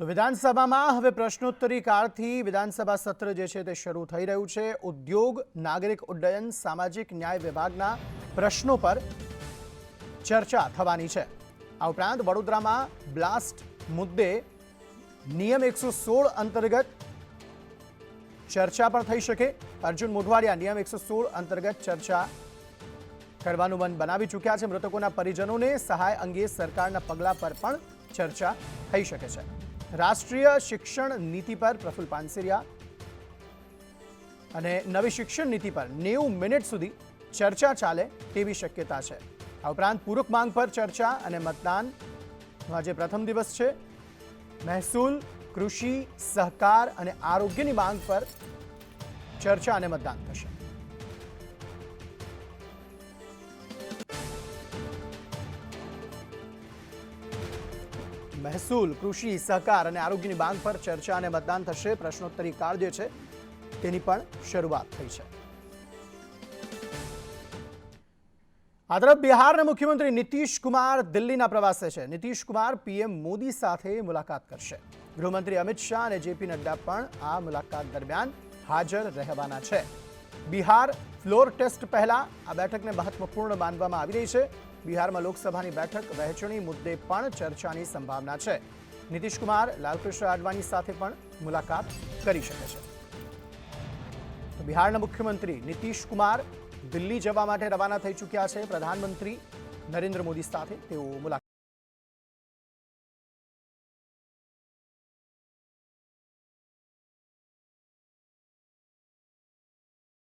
તો વિધાનસભામાં હવે પ્રશ્નોત્તરી કાળથી વિધાનસભા સત્ર જે છે તે શરૂ થઈ રહ્યું છે. ઉદ્યોગ, નાગરિક ઉડ્ડયન, સામાજિક ન્યાય વિભાગના પ્રશ્નો પર ચર્ચા થવાની છે. આ ઉપરાંત વડોદરામાં બ્લાસ્ટ મુદ્દે નિયમ એકસો સોળ અંતર્ગત ચર્ચા પણ થઈ શકે. અર્જુન મોઢવાડિયા નિયમ એકસો સોળ અંતર્ગત ચર્ચા કરવાનું મન બનાવી ચૂક્યા છે. મૃતકોના પરિજનોને સહાય અંગે સરકારના પગલાં પર પણ ચર્ચા થઈ શકે છે. રાષ્ટ્રીય શિક્ષણ નીતિ પર પ્રફુલ પાનસેરિયા અને નવી શિક્ષણ નીતિ પર નેવું મિનિટ સુધી ચર્ચા ચાલે તેવી શક્યતા છે. આ ઉપરાંત પૂરક માંગ પર ચર્ચા અને મતદાનનો આજે પ્રથમ દિવસ છે. મહેસૂલ, કૃષિ, સહકાર અને આરોગ્યની માંગ પર ચર્ચા અને મતદાન થશે. મહેસૂલ, કૃષિ, સહકાર અને આરોગ્યની માંગ પર ચર્ચા અને મતદાન થશે. પ્રશ્નોત્તરી કાળ જે છે, તેની પણ શરૂઆત થઈ છે. આ તરફ બિહારના મુખ્યમંત્રી નીતિશ કુમાર દિલ્હીના પ્રવાસે છે. નીતિશ કુમાર પીએમ મોદી સાથે મુલાકાત કરશે. ગૃહમંત્રી અમિત શાહ અને જેપી નડ્ડા પણ આ મુલાકાત દરમિયાન હાજર રહેવાના છે. બિહાર ફ્લોર ટેસ્ટ પહેલા આ બેઠકને મહત્વપૂર્ણ માનવામાં આવી રહી છે. બિહારમાં લોકસભાની બેઠક વહેંચણી મુદ્દે પણ ચર્ચાની સંભાવના છે. નીતિશ કુમાર લાલકૃષ્ણ આડવાણી સાથે પણ મુલાકાત કરી શકે છે. બિહારના મુખ્યમંત્રી નીતિશ કુમાર દિલ્હી જવા માટે રવાના થઈ ચૂક્યા છે. પ્રધાનમંત્રી નરેન્દ્ર મોદી સાથે તેઓ મુલાકાત